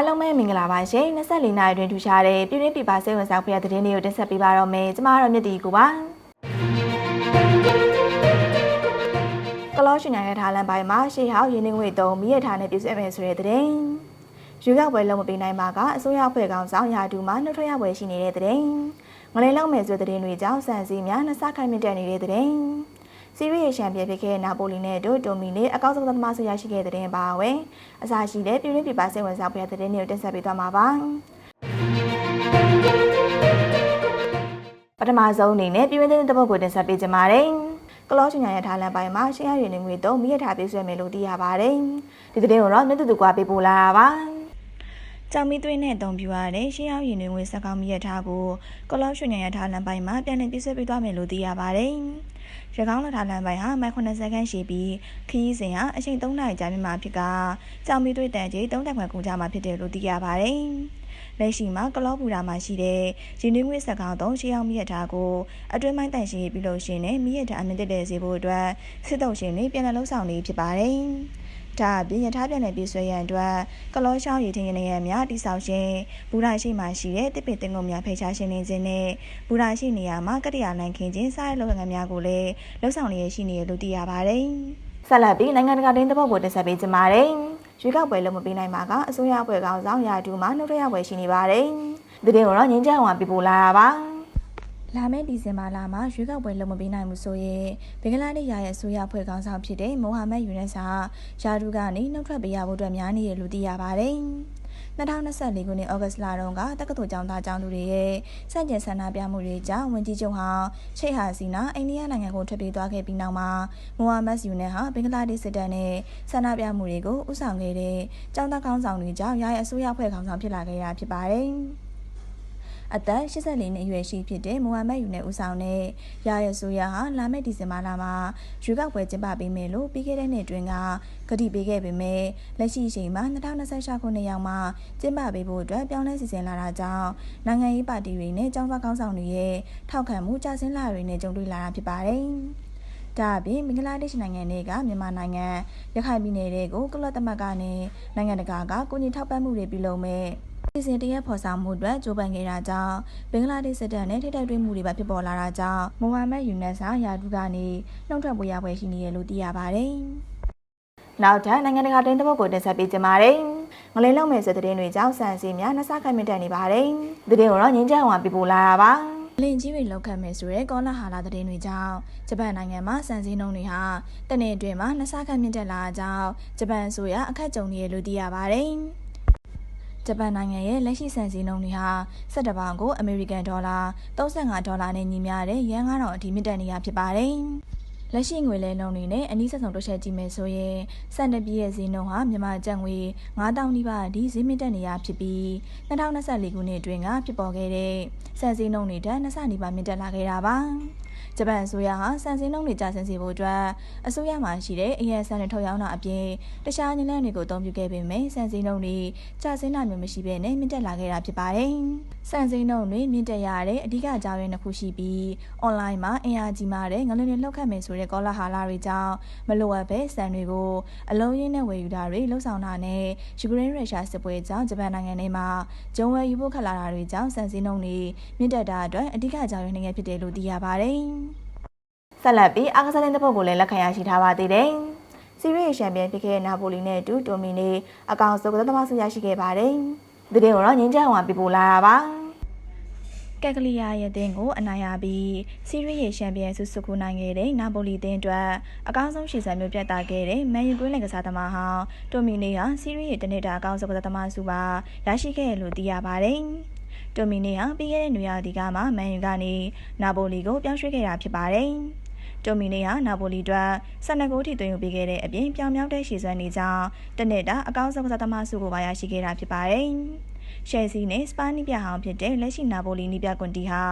အားလုံးပဲမင်္ဂလာပါရှင်24နိုင်တွင်ထူရှားတဲ့ပြည်တွင်းပြည်ပစိတ်ဝင်စားဖွယ်တဲ့သတင်းတွေကိုတင်ဆက်ပေးပါတော့မယ်ကျမတို့မြတ်တီကိုပါကလောရှင်နိုင်ငံထားလန်ပိုင်းမှာရှေးဟောင်းရင်းနှီးငွေတုံးမိရထားနဲ့ပြည့်စုံမယ်ဆိုတဲ့သတင်းရွေးကောက်ပွဲလုံးမပေးနိုင်ပါကအစိုးရဖွဲ့ကောင်ဆောင်ရာတူမှာနှုတ်ထွက်ရပွဲရှိနေတဲ့သတင်းငလေးလုံးမယ်ဆိုတဲ့သတင်းတွေကြောင့်စံစည်းများနှစခိုင်မြင့်တက်နေတဲ့သတင်း စီးရီးရှန်ပြဖြစ်ခဲ့နာပိုလီနဲ့ဒိုတိုမီနဲ့အကောက်ဆုံးသမားဆရာရှိခဲ့တဲ့တဲ့ပါဝင်အစာရှိတဲ့ပြည်တွင်းပြည်ပစိတ်ဝင်စားဖွယ်တဲ့တဲ့တွေကိုတင်ဆက်ပေးသွားမှာပါပထမဆုံးအနေနဲ့ပြည်တွင်းသတင်းတစ်ပုဒ်ကိုတင်ဆက်ပေးကြပါမယ်ကလောရှင်ညာရထားလန်ပိုင်းမှာရှင်းရရည်နေငွေတော့မိရထားပေးဆွဲမယ်လို့သိရပါတယ်ဒီသတင်းကိုတော့မြတ်တူတူကပေးပို့လာတာပါကြောင်မီသွေးနဲ့အုံပြရတဲ့ရှေးရောက်ရည်နေငွေစကောင်းမြရထားကိုကလောရှင်ညာရထားလန်ပိုင်းမှာပြန်လည်ပြည့်စွက်ပေးသွားမယ်လို့သိရပါတယ်။ ရကောင်းလက်ထားလမ်းပိုင်းဟာမိုင်80စက္ကန့်ရှိပြီးခရီးစဉ်ဟာအချိန်3နာရီကြာမြင့်မှာဖြစ်ကကြောင်မီသွေးတန်ကြီး3တက်ခွန်ကုန်ကြမှာဖြစ်တယ်လို့သိရပါတယ်။လက်ရှိမှာကလောပူရာမှာရှိတဲ့ရင်းနှီးငွေစကောင်းသုံးရှေးအောင်မြရထားကိုအတွင်းပိုင်းတန်ရှိပြီးလို့ရှင်နဲ့မြရထားအမြင့်တက်တဲ့စေဖို့အတွက်စစ်တုံရှင်တွေပြန်လည်လှုပ်ဆောင်နေဖြစ်ပါတယ်။ ဒါအပြင်ယထာပြန်နယ်ပြည်ဆွဲရန်အတွက်ကလောရှောင်းရည်ထင်းရနေရများတိဆောက်ရှင်ဘူရာရှိမှရှိတဲ့တစ်ပင်တင်ကုန်များဖိချရှင်နေခြင်းနဲ့ဘူရာရှိနေရာမှာကတ္တရာနိုင်ခင်ချင်းစားရလုပ်ငန်းများကိုလည်းလှုပ်ဆောင်လျက်ရှိနေရလို့သိရပါတယ်။ဆက်လက်ပြီးနိုင်ငံတကာတင်းသဘောကိုတင်ဆက်ပေးကြပါမယ်။ရွေးကောက်ပွဲလုံးမပေးနိုင်ပါကအစိုးရအဖွဲ့ကောင်ဆောင်ရာတူမှနှုတ်ရပွဲရှိနေပါတယ်။ဒီတင်ကိုတော့ငင်းကြအောင်ပြပို့လာတာပါ။ လာမယ့်ဒီဇင်ဘာလမှာရွေးကောက်ပွဲလုပ်မပေးနိုင်မှုဆိုရင်ဘင်္ဂလားဒေ့ရှ်ရဲ့အစိုးရဖွဲ့ခေါင်းဆောင်ဖြစ်တဲ့မိုဟာမက်ယူနက်ဆာယာဒူကနေနှုတ်ထွက်ပေးရဖို့အတွက်များနေရလို့သိရပါတယ်။2024ခုနှစ်ဩဂတ်လတုန်းကတက္ကသိုလ်ကျောင်းသားကျောင်းသူတွေရဲ့စန့်ကျင်ဆန္ဒပြမှုတွေကြောင့်ဝန်ကြီးချုပ်ဟောင်းရှိတ်ဟာစီနာအိန္ဒိယနိုင်ငံကိုထွက်ပြေးသွားခဲ့ပြီးနောက်မှာမိုဟာမက်ယူနက်ဟာဘင်္ဂလားဒေ့ရှ်စစ်တပ်နဲ့ဆန္ဒပြမှုတွေကိုဥဆောင်ခဲ့တဲ့ကျောင်းသားခေါင်းဆောင်တွေကြောင့်ရာရဲ့အစိုးရဖွဲ့ခေါင်းဆောင်ဖြစ်လာခဲ့တာဖြစ်ပါတယ်။ အသက်84နှစ်အရွယ်ရှိဖြစ်တဲ့မိုဟာမက်ယူနဲ့ဦးဆောင်တဲ့ရာရဆိုယာဟာလာမယ့်ဒီဇင်ဘာလမှာရွေးကောက်ပွဲကျင်းပပေးမယ်လို့ပြီးခဲ့တဲ့နှစ်တွင်ကကတိပေးခဲ့ပေမဲ့လက်ရှိအချိန်မှာ2026ခုနှစ်ရောက်မှကျင်းပပေးဖို့အတွက်ပြောင်းလဲစီစဉ်လာတာကြောင့်နိုင်ငံရေးပါတီတွေနဲ့ကျောင်းသားခေါင်းဆောင်တွေရဲ့ထောက်ခံမှုကျဆင်းလာတွေနဲ့ကြုံတွေ့လာတာဖြစ်ပါတယ်။ဒါအပြင်ဘင်္ဂလားဒေ့ရှ်နိုင်ငံတွေကမြန်မာနိုင်ငံရခိုင်ပြည်နယ်တွေကိုကုလသမဂ္ဂနဲ့နိုင်ငံတကာကကိုကြီးထောက်ပံ့မှုတွေပြုလုပ်မဲ့ စီစဉ်တရက်ဖော်ဆောင်မှုအတွက်ကြိုးပမ်းခဲ့တာကြောင့်ဘင်္ဂလားဒေ့ရှ်စစ်တပ်နဲ့ထိတိုက်တွေ့မှုတွေပါဖြစ်ပေါ်လာတာကြောင့်မိုဟာမက်ယူနက်ဆာယာဒူကနေနှုတ်ထွက်ပွဲရပွဲရှိနေရလို့သိရပါတယ်။နောက်ထပ်နိုင်ငံတကာတင်းတပုတ်ကိုတင်ဆက်ပေးကြပါမယ်။ငလေးလုံးမဲ့စတဲ့တင်းတွေကြောင့်စံစီများနှစခိုင်မြင့်တက်နေပါတယ်။ဒီတင်းကိုတော့ငင်းကြအောင်ပြပို့လာတာပါ။လင်ကြီးတွေလောက်ခတ်မယ်ဆိုရဲကောလာဟာလာသတင်းတွေကြောင့်ဂျပန်နိုင်ငံမှာစံစည်းနှုန်းတွေဟာတနေ့အတွင်းမှာနှစခတ်မြင့်တက်လာကြောင်းဂျပန်အစိုးရအခက်ကြုံနေရလို့သိရပါတယ်။ ဂျပန်နိုင်ငံရဲ့လက်ရှိစံစည်းနှုန်းတွေဟာ17ပေါင်ကိုအမေရိကန်ဒေါ်လာ35ဒေါ်လာနဲ့ညီမျှတဲ့ရန်9000အထိမြင့်တက်နေရဖြစ်ပါတယ်။လက်ရှိငွေလဲနှုန်းတွေနဲ့အနည်းဆက်ဆုံးတွက်ချက်ကြည့်မယ်ဆိုရင်စံတပြည့်ရဲ့ဈေးနှုန်းဟာမြန်မာကျပ်ငွေ9000နီးပါးအထိဈေးမြင့်တက်နေရဖြစ်ပြီး2024ခုနှစ်အတွင်းကဖြစ်ပေါ်ခဲ့တဲ့စံစည်းနှုန်းတွေတက်နှစ်ဆနီးပါးမြင့်တက်လာခဲ့တာပါ။ ဂျပန်အစိုးရဟာစံစင်းနှုန်းတွေကျဆင်းစေဖို့အတွက်အစိုးရမှာရှိတဲ့အရက်ဆန်တွေထုတ်ရောင်းတာအပြင်တခြားနည်းလမ်းတွေကိုအသုံးပြုခဲ့ပေမဲ့စံစင်းနှုန်းတွေကျဆင်းတာမျိုးမရှိဘဲနဲ့မြင့်တက်လာခဲ့တာဖြစ်ပါတယ်။စံစင်းနှုန်းတွေမြင့်တက်ရတဲ့အဓိကအကြောင်းရင်းတစ်ခုရှိပြီးအွန်လိုင်းမှာအင်အားကြီးမားတဲ့ငလင်းတွေလှုပ်ခတ်မယ်ဆိုတဲ့ကောလာဟာလာတွေကြောင့်မလိုအပ်ပဲစံတွေကိုအလုံးရင်းနဲ့ဝယ်ယူတာတွေလှုပ်ဆောင်တာနဲ့ယူကရိန်းရုရှားစစ်ပွဲကြောင့်ဂျပန်နိုင်ငံထဲမှာဂျုံဝယ်ယူဖို့ခက်လာတာတွေကြောင့်စံစင်းနှုန်းတွေမြင့်တက်တာအတွက်အဓိကအကြောင်းရင်းတွေဖြစ်တယ်လို့သိရပါတယ်။ ဆက်လက်ပြီးအားကစားတဲ့တစ်ပုတ်ကိုလည်းလက်ခံရရှိထားပါသေးတယ်။စီးရီးရှမ်ပီယံဖြစ်ခဲ့တဲ့နာပိုလီနဲ့အတူတိုမီနေအကောင်စုကသမားဆုရရှိခဲ့ပါတယ်။ဒီတင်ကိုတော့ငင်းကြအောင်ပြပို့လာတာပါ။ကက်ကလီယာရဲ့တင်းကိုအနိုင်ရပြီးစီးရီးရဲ့ရှမ်ပီယံဆုစုခုနိုင်ခဲ့တဲ့နာပိုလီတင်းအတွက်အကောင်းဆုံးရှေ့ဆက်မျိုးပြတ်သားခဲ့တဲ့မန်ယူကွင်းလင်ကစားသမားဟောင်းတိုမီနေဟာစီးရီးရဲ့တနေ့တာအကောင်းဆုံးကစားသမားဆုပါရရှိခဲ့လို့သိရပါတယ်။တိုမီနေဟာပြီးခဲ့တဲ့နွေရာသီကမှမန်ယူကနေနာပိုလီကိုပြောင်းရွှေ့ခဲ့တာဖြစ်ပါတယ်။ တိုမီနီဟာနာပိုလီအတွက်12ဂိုးထိသွင်းယူပေးခဲ့တဲ့အပြင်ပြောင်မြောက်တဲ့ရှေ့စွမ်းနေကြောင်းတနစ်တာအကောင်းဆုံးကစားသမားစုကိုပါရရှိခဲ့တာဖြစ်ပါတယ်။ ရှယ်ဆီနဲ့စပါနီးပြဟောင်းဖြစ်တဲ့လက်ရှိနာပိုလီနီးပြကွန်တီဟာ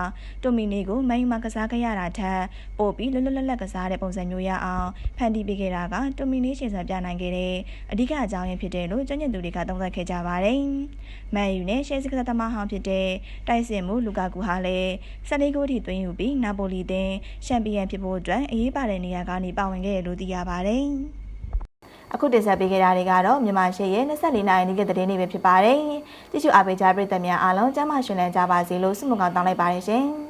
တိုမီနီကိုမိုင်းမှာကစားခဲ့ရတာထက်ပိုပြီးလွတ်လွတ်လပ်လပ်ကစားတဲ့ပုံစံမျိုးရအောင်ဖန်တီးပေးခဲ့တာကတိုမီနီရှယ်ဆန်ပြနိုင်ခဲ့တဲ့အဓိကအကြောင်းရင်းဖြစ်တယ်လို့ကျွမ်းကျင်သူတွေကသုံးသပ်ခဲ့ကြပါတယ်။မန်ယူနဲ့ရှယ်ဆီကစားသမားဟောင်းဖြစ်တဲ့တိုက်စစ်မှုလူကာကူဟာလည်း14ဂိုးထိသွင်းယူပြီးနာပိုလီတင်ချန်ပီယံဖြစ်ဖို့အတွက်အရေးပါတဲ့နေရာကနေပါဝင်ခဲ့တယ်လို့သိရပါတယ်။ အခုတင်ဆက်ပေးခဲ့တာတွေကတော့မြန်မာရှေ့ရဲ့24နိုင်နေ့ကသတင်းတွေပဲဖြစ်ပါတယ်။ကြည့်ရှုအားပေးကြပရိသတ်များအားလုံးကျမ်းမာရှင်လန်းကြပါစေလို့ဆုမွန်ကောင်းတောင်းလိုက်ပါတယ်ရှင်။